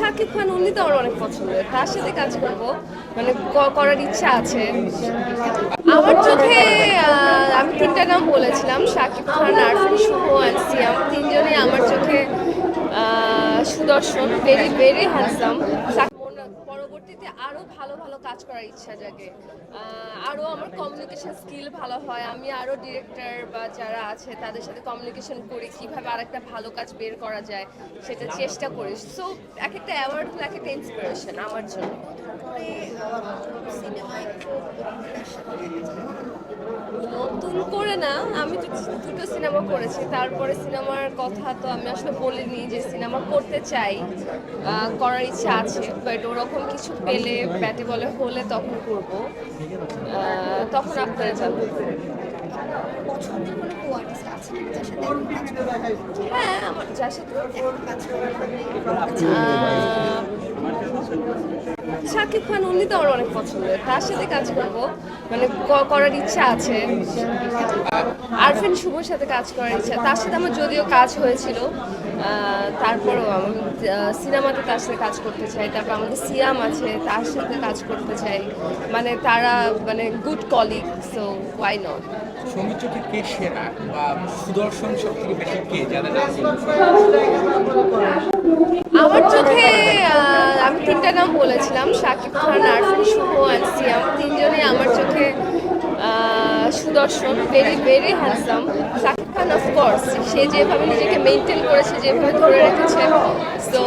শাকিব খান, উনি তো আমার অনেক তার সাথে কাজ করব। মানে করার ইচ্ছা আছে। আমার চোখে আমি তিনটা নাম বলেছিলাম, শাকিব খান, আরফিন, শুভ আর সিয়াম। তিনজনই আমার চোখে সুদর্শন ভেরি ভেরি হ্যান্ডসাম পরবর্তীতে আরও ভালো ভালো কাজ করার ইচ্ছা জাগে। আরও আমার কমিউনিকেশন স্কিল ভালো হয়। আমি আরও ডিরেক্টর বা যারা আছে, তাদের সাথে কমিউনিকেশন করি, কীভাবে আর একটা ভালো কাজ বের করা যায়, সেটা চেষ্টা করি। সো এক একটা অ্যাওয়ার্ড এক একটা ইন্সপিরেশন আমার জন্য। নতুন করে না আমি তো দুটো সিনেমা করেছি। তারপরে সিনেমার কথা তো আমি আসলে বলিনি যে সিনেমা করতে চাই করার ইচ্ছা আছে বাট ওরকম কিছু পেলে ব্যাটে বলে হলে তখন করব। তখন আপনারা জানবেন। পছন্দের কোনো কো আর্টিস্ট আছে যার সাথে কাজ হ্যাঁ আমার যার সাথে কাজ শাকিব খান উনি তো আমার অনেক পছন্দের। তার সাথে কাজ করব। মানে করার ইচ্ছা আছে। আরফিন শুভর সাথে কাজ করার ইচ্ছা। তার সাথে আমার যদিও কাজ হয়েছিল। তারপরেও আমি সিনেমাতে তার সাথে কাজ করতে চাই। তারপর আমাদের সিয়াম আছে তার সাথে কাজ করতে চাই। মানে তারা মানে good colleague so why not সৌমিত্রকে কে সেরা? বা সুদর্শন সব থেকে বেশি কে? নাম আমার চোখে তিনটা নাম বলেছিলাম শাকিব খান, আরফিন, শুভ অ্যান্ড সিয়াম। তিনজনই আমার চোখে সুদর্শন very very handsome Shakib Khan of course সে যেভাবে নিজেকে মেনটেন করেছে, যেভাবে ধরে রেখেছে। সো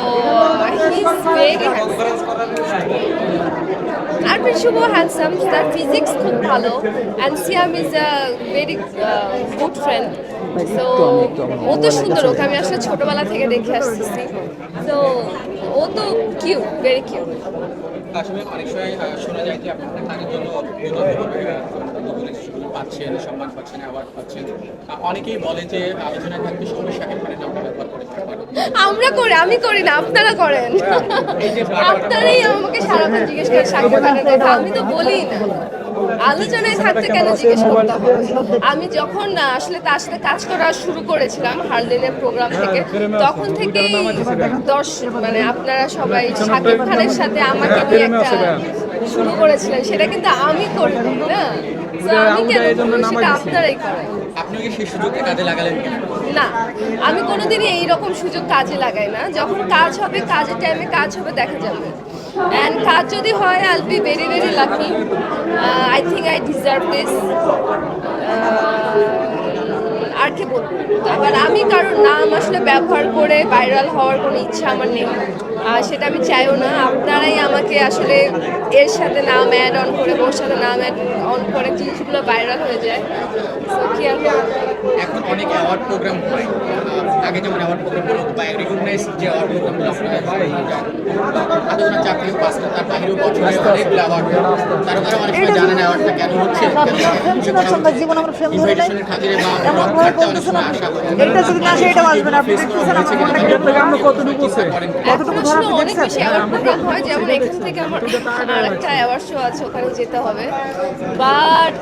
আরফিন শুভ হ্যান্ডসাম তার ফিজিক্স খুব ভালো and Siam is a very good friend তো ও তো সুন্দর ওকে আমি আসলে ছোটবেলা থেকে দেখে আসতেছি। তো ও তো কিউ ভেরি কিউ আসলে অনেক সময় শোনা যায় যে আপনার কাজের জন্য পাচ্ছেন সম্মান পাচ্ছেন অ্যাওয়ার্ড পাচ্ছেন। অনেকেই বলে যে আলোচনায় থাকতে সৌমি শাকিব খানের নামটা ব্যবহার করে থাকবেন আমরা করি, আমি করি না, আপনারা করেন। আপনারাই আমাকে সারাক্ষণ জিজ্ঞেস করেন, সাকিব খানের কথা। আমি তো বলি না। আলোচনায় থাকতে কেন জিজ্ঞেস করতে হবে? আমি যখন আসলে তার সাথে কাজ করা শুরু করেছিলাম, হারলিনের প্রোগ্রাম থেকে, তখন থেকেই দশ মানে আপনারা সবাই সাকিব খানের সাথে আমাকে নিয়ে একটা শুরু করেছিলেন। সেটা কিন্তু আমি করি না? আমি কেন করব? সেটা আপনারাই করেন। আপনিও কি সেই সুযোগকে কাজে লাগালেন না আমি কোনোদিনই এইরকম সুযোগ কাজে লাগাই না। যখন কাজ হবে কাজের টাইমে কাজ হবে দেখা যাবে। অ্যান্ড কাজ যদি হয় I be very very lucky I think I deserve this আর কি বলব? আবার আমি কারোর নাম আসলে ব্যবহার করে ভাইরাল হওয়ার কোনো ইচ্ছা আমার নেই। আর সেটা আমি চাইও না। আপনারাই আমাকে আসলে এর সাথে নাম অ্যাড অন করে ওর সাথে নাম অ্যাড অন করে জিনিসগুলো ভাইরাল হয়ে যায়। So, কি আর এখন অনেক অ্যাওয়ার্ড প্রোগ্রাম হয় আগে যেমন অ্যাওয়ার্ড প্রোগ্রামগুলো বা রিকগনাইজ যে অ্যাওয়ার্ড প্রোগ্রামগুলো আপনারা চাকরি পাঁচটা তার বাইরেও বছরে অনেকগুলো অ্যাওয়ার্ড তারা অনেক সময় জানেন অ্যাওয়ার্ডটা কেন হচ্ছে জীবন আমরা ফ্রেম ধরে এটা যদি না আসে এটা আসবে না। আপনি দেখতেছেন আমার মনটা কতটুকু আসলে অনেক বেশি অ্যাওয়ার্ড প্রোগ্রাম হয় যেমন এখান থেকে আমার আরেকটা অ্যাওয়ার্ড শো আছে ওখানে যেতে হবে। বাট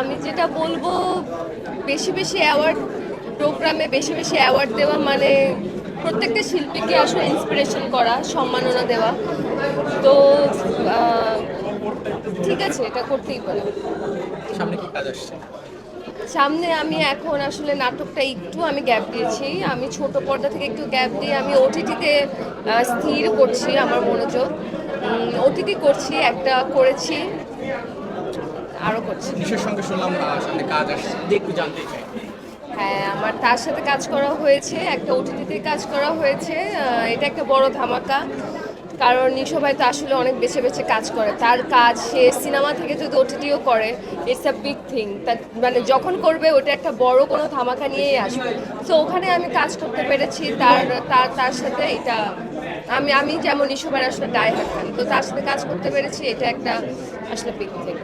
আমি যেটা বলব বেশি বেশি অ্যাওয়ার্ড প্রোগ্রামে বেশি বেশি অ্যাওয়ার্ড দেওয়া মানে প্রত্যেকটা শিল্পীকে আসলে ইন্সপিরেশন করা সম্মাননা দেওয়া। তো ঠিক আছে এটা করতেই পারে। সামনে কি কাজ আসছে? সামনে আমি এখন আসলে নাটকটা একটু আমি গ্যাপ দিয়েছি। আমি ছোট পর্দা থেকে একটু গ্যাপ দিয়ে আমি ওটিটিতে স্থির করছি আমার মনোযোগ। ওটিটি করছি একটা করেছি আরও করছি। নিশোর সঙ্গে শুনলাম সামনে কাজ আসছে? একটু জানতে চাই। হ্যাঁ আমার তার সাথে কাজ করা হয়েছে একটা ওটিটিতে কাজ করা হয়েছে এটা একটা বড় ধামাকা। কারণ নিশো ভাই তো আসলে অনেক বেছে বেছে কাজ করে। তার কাজ সে সিনেমা থেকে যদি ওটিটিও করে ইটস আ বিগ থিং মানে যখন করবে, ওটা একটা বড় কোনো ধামাকা নিয়েই আসবে। তো ওখানে আমি কাজ করতে পেরেছি। তার তার তার সাথে এটা, আমি আমি যেমন নিশো ভাই আসলে ডাই হাঁটান তো তার সাথে কাজ করতে পেরেছি। এটা একটা আসলে বিগ থিং